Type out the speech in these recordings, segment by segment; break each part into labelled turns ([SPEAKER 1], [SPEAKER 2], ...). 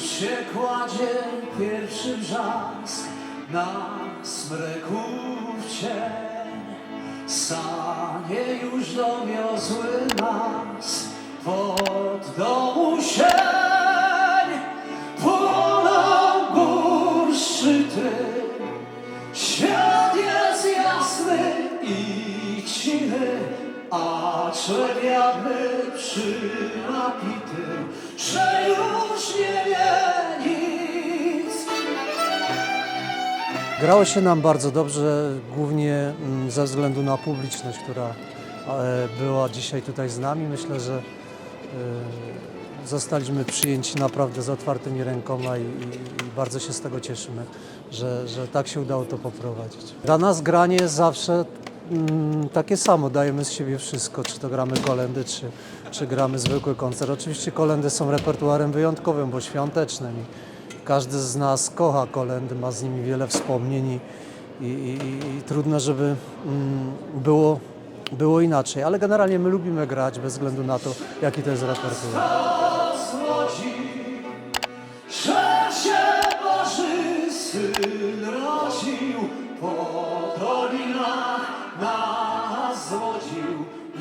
[SPEAKER 1] się kładzie pierwszy brzask na smreków cień. Sanie już dowiozły nas pod domu sień. Płoną gór szczyty, świat jest jasny i cichy, a czerwiany przynapity,
[SPEAKER 2] Grało się nam bardzo dobrze, głównie mm, ze względu na publiczność, która e, była dzisiaj tutaj z nami. Myślę, że e, zostaliśmy przyjęci naprawdę z otwartymi rękoma i, bardzo się z tego cieszymy, że, że tak się udało to poprowadzić. Dla nas granie jest zawsze mm, takie samo, dajemy z siebie wszystko, czy to gramy kolendy, czy, czy gramy zwykły koncert. Oczywiście kolendy są repertuarem wyjątkowym, bo świątecznym. Każdy z nas kocha kolendy, ma z nimi wiele wspomnień i, i, i, trudno, żeby mm, było, było inaczej. Ale generalnie my lubimy grać bez względu na to, jaki to jest repertuar.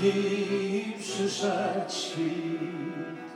[SPEAKER 1] i przyszedł świt.